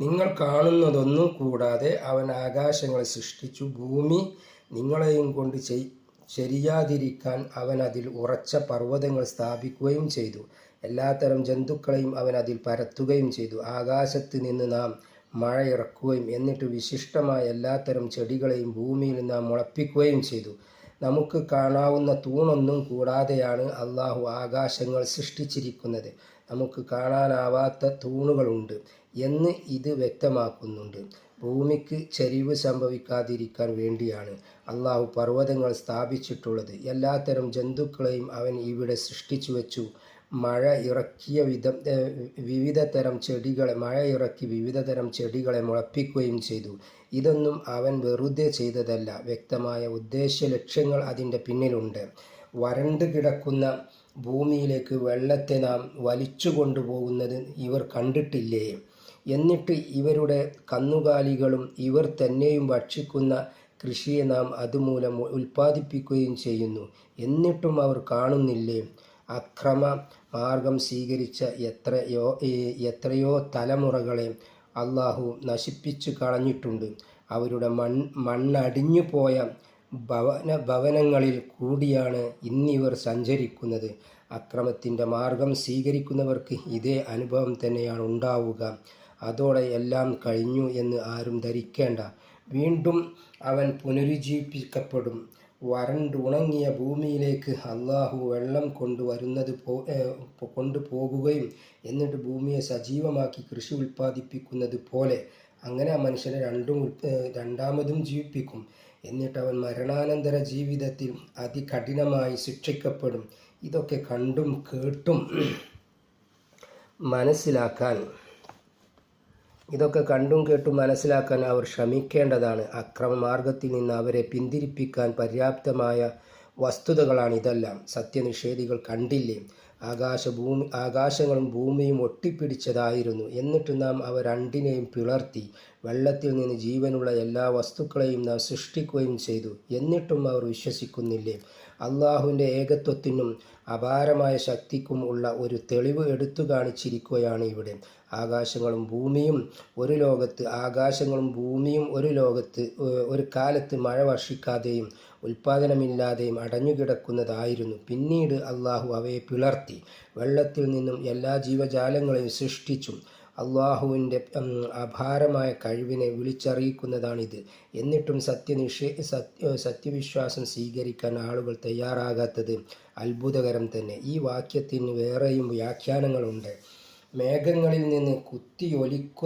നിങ്ങൾ കാണുന്നതൊന്നും കൂടാതെ അവൻ ആകാശങ്ങളെ സൃഷ്ടിച്ചു. ഭൂമി നിങ്ങളെയും കൊണ്ട് ചെയ് അവൻ അതിൽ ഉറച്ച പർവതങ്ങൾ സ്ഥാപിക്കുകയും ചെയ്തു. എല്ലാത്തരം ജന്തുക്കളെയും അവൻ അതിൽ പരത്തുകയും ചെയ്തു. ആകാശത്ത് നിന്ന് നാം മഴ ഇറക്കുകയും എന്നിട്ട് വിശിഷ്ടമായ എല്ലാത്തരം ചെടികളെയും ഭൂമിയിൽ നാം മുളപ്പിക്കുകയും ചെയ്തു. നമുക്ക് കാണാവുന്ന തൂണൊന്നും കൂടാതെയാണ് അള്ളാഹു ആകാശങ്ങൾ സൃഷ്ടിച്ചിരിക്കുന്നത്. നമുക്ക് കാണാനാവാത്ത തൂണുകളുണ്ട് എന്ന് ഇത് വ്യക്തമാക്കുന്നുണ്ട്. ഭൂമിക്ക് ചരിവ് സംഭവിക്കാതിരിക്കാൻ വേണ്ടിയാണ് അള്ളാഹു പർവതങ്ങൾ സ്ഥാപിച്ചിട്ടുള്ളത്. എല്ലാത്തരം ജന്തുക്കളെയും അവൻ ഇവിടെ സൃഷ്ടിച്ചു വെച്ചു. മഴ ഇറക്കിയ വിധം വിവിധ തരം ചെടികളെ മഴ ഇറക്കി വിവിധ തരം ചെടികളെ മുളപ്പിക്കുകയും ചെയ്തു. ഇതൊന്നും അവൻ വെറുതെ ചെയ്തതല്ല. വ്യക്തമായ ഉദ്ദേശ ലക്ഷ്യങ്ങൾ അതിന്റെ പിന്നിലുണ്ട്. വരണ്ട് കിടക്കുന്ന ഭൂമിയിലേക്ക് വെള്ളത്തെ നാം വലിച്ചു കൊണ്ടുപോകുന്നത് ഇവർ കണ്ടിട്ടില്ലേ? എന്നിട്ട് ഇവരുടെ കന്നുകാലികളും ഇവർ തന്നെയും ഭക്ഷിക്കുന്ന കൃഷിയെ നാം അതുമൂലം ഉൽപ്പാദിപ്പിക്കുകയും ചെയ്യുന്നു. എന്നിട്ടും അവർ കാണുന്നില്ലേ? അക്രമ മാർഗം സ്വീകരിച്ച എത്രയോ എത്രയോ തലമുറകളെ അള്ളാഹു നശിപ്പിച്ചു കളഞ്ഞിട്ടുണ്ട്. അവരുടെ മൺ മണ്ണടിഞ്ഞു പോയ ഭവന ഭവനങ്ങളിൽ കൂടിയാണ് ഇന്നിവർ സഞ്ചരിക്കുന്നത്. അക്രമത്തിന്റെ മാർഗം സ്വീകരിക്കുന്നവർക്ക് ഇതേ അനുഭവം തന്നെയാണ് ഉണ്ടാവുക. അതോടെ എല്ലാം കഴിഞ്ഞു എന്ന് ആരും ധരിക്കേണ്ട. വീണ്ടും അവൻ പുനരുജ്ജീവിപ്പിക്കപ്പെടും. വരണ്ടുണങ്ങിയ ഭൂമിയിലേക്ക് അള്ളാഹു വെള്ളം കൊണ്ടുവരുന്നത് പോ കൊണ്ടുപോകുകയും എന്നിട്ട് ഭൂമിയെ സജീവമാക്കി കൃഷി ഉൽപ്പാദിപ്പിക്കുന്നത് പോലെ അങ്ങനെ ആ മനുഷ്യനെ രണ്ടും രണ്ടാമതും ജീവിപ്പിക്കും. എന്നിട്ട് അവൻ മരണാനന്തര ജീവിതത്തിൽ അതികഠിനമായി ശിക്ഷിക്കപ്പെടും. ഇതൊക്കെ കണ്ടും കേട്ടും മനസ്സിലാക്കാൻ ഇതൊക്കെ കണ്ടും കേട്ടും മനസ്സിലാക്കാൻ അവർ ശ്രമിക്കേണ്ടതാണ്. അക്രമമാർഗത്തിൽ നിന്ന് അവരെ പിന്തിരിപ്പിക്കാൻ പര്യാപ്തമായ വസ്തുതകളാണ് ഇതെല്ലാം. സത്യനിഷേധികൾ കണ്ടില്ലേ? ആകാശ ഭൂമി ആകാശങ്ങളും ഭൂമിയും ഒട്ടിപ്പിടിച്ചതായിരുന്നു. എന്നിട്ട് നാം അവ രണ്ടിനെയും പിളർത്തി വെള്ളത്തിൽ നിന്ന് ജീവനുള്ള എല്ലാ വസ്തുക്കളെയും നാം സൃഷ്ടിക്കുകയും ചെയ്തു. എന്നിട്ടും അവർ വിശ്വസിക്കുന്നില്ലേ? അള്ളാഹുവിന്റെ ഏകത്വത്തിനും അപാരമായ ശക്തിക്കും ഉള്ള ഒരു തെളിവ് എടുത്തു കാണിച്ചിരിക്കുകയാണ് ഇവിടെ. ആകാശങ്ങളും ഭൂമിയും ഒരു ലോകത്ത് ആകാശങ്ങളും ഭൂമിയും ഒരു ലോകത്ത് ഒരു കാലത്ത് മഴ വർഷിക്കാതെയും ഉൽപ്പാദനമില്ലാതെയും അടഞ്ഞുകിടക്കുന്നതായിരുന്നു. പിന്നീട് അള്ളാഹു അവയെ പിളർത്തി വെള്ളത്തിൽ നിന്നും എല്ലാ ജീവജാലങ്ങളെയും സൃഷ്ടിച്ചു. അള്ളാഹുവിന്റെ അപാരമായ കഴിവിനെ വിളിച്ചറിയിക്കുന്നതാണിത്. എന്നിട്ടും സത്യനിഷേ സത്യ സത്യവിശ്വാസം സ്വീകരിക്കാൻ ആളുകൾ തയ്യാറാകാത്തത് അത്ഭുതകരം തന്നെ. ഈ വാക്യത്തിന് വേറെയും വ്യാഖ്യാനങ്ങളുണ്ട്. മേഘങ്ങളിൽ നിന്ന് കുത്തിയൊലിക്കുന്ന